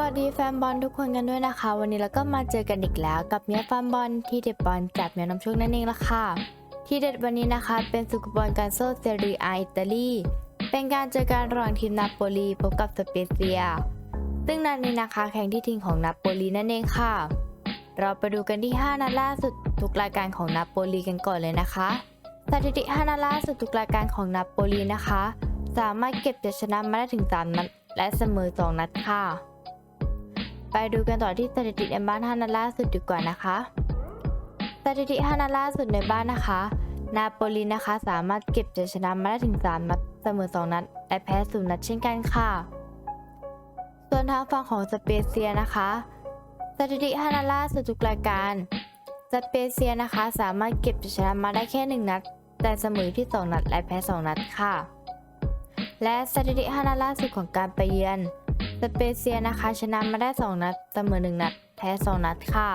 วัสดีแฟนบอลทุกคนกันด้วยนะคะ วันนี้เราก็มาเจอกันอีกแล้ว กับเมียแฟนบอลที่เด็ดบอลจับเมียน้ำโชคนั่นเองละค่ะ ที่เด็ดวันนี้นะคะ เป็นสุกบอลการโซเซเรียอิตาลีเป็นการเจอกันระหว่างทีมนาโปลีพบกับสเปเซีย ซึ่งนัดนี้นะคะ แข่งที่ทีมของนาโปลีนั่นเองค่ะ เราไปดูกันที่ 5 นัดล่าสุดทุกรายการของนาโปลีกันก่อนเลยนะคะสถิติ5นัดล่าสุดทุกรายการของนาโปลีนะคะ สามารถเก็บชัยชนะมาได้ถึง3นัดและเสมอ 2 นัดค่ะ ไปดูกันต่อที่สถิติในบ้าน5นัดล่าสุดดีกว่านะคะสถิติ5นัดล่าสุดในบ้านนะคะ นาโปลีนะคะสามารถเก็บชัยชนะมาได้ถึง 3 นัดเสมอ 2 นัดและแพ้0นัดเช่นกันค่ะ ส่วนทางฝั่งของสเปเซียนะคะสถิติ5นัดล่าสุดทุกรายการสเปเซียนะคะสามารถเก็บชัยชนะมาได้แค่ 1 นัด แต่เสมอที่ 2 นัดและแพ้ 2 นัดค่ะ และสถิติ5นัดล่าสุดของการไปเยือน สเปเซียนะคะชนะมาได้ 2 นัดเสมอ 1 นัด แพ้ 2 นัดค่ะ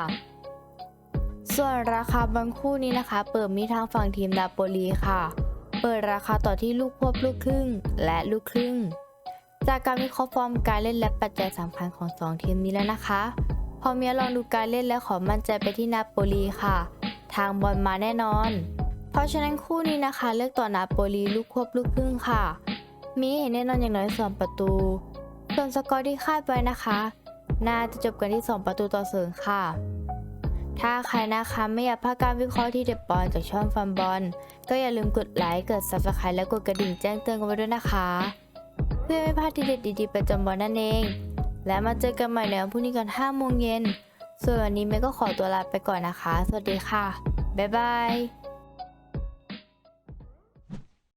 ส่วนราคาบางคู่นี้นะคะ เปิดมีทางฝั่งทีมนาโปลีค่ะ เปิดราคาต่อที่ลูกควบลูกครึ่ง และลูกครึ่ง จากการวิเคราะห์ฟอร์มการเล่นและปัจจัยสำคัญของ 2 ทีมนี้แล้วนะคะพอเมียลองดูการเล่นและขอมั่นใจไปที่นาโปลีค่ะ ทางบอลมาแน่นอน เพราะฉะนั้นคู่นี้นะคะ เลือกต่อนาโปลีลูกควบลูกครึ่งค่ะ มีเห็นแน่นอนอย่างน้อยสองประตู ส่วนสกอร์ที่คาดไว้นะคะ น่าจะจบกันที่ 2 ประตูต่อศูนย์ค่ะ ถ้าใครนะคะไม่อยากพลาดการวิเคราะห์ที่เด็ดบอลจากช่องฟันบอล ก็อย่าลืมกดไลค์กด subscribe และกดกระดิ่งแจ้งเตือนกันไว้ด้วยนะคะ เพื่อไม่พลาดทีเด็ดดีๆประจำบอลนั่นเอง และมาเจอกันใหม่ในวันพรุ่งนี้กัน5โมงเย็นส่วนวันนี้เมย์ก็ขอตัวลาไปก่อนนะคะ สวัสดีค่ะ บ๊ายบาย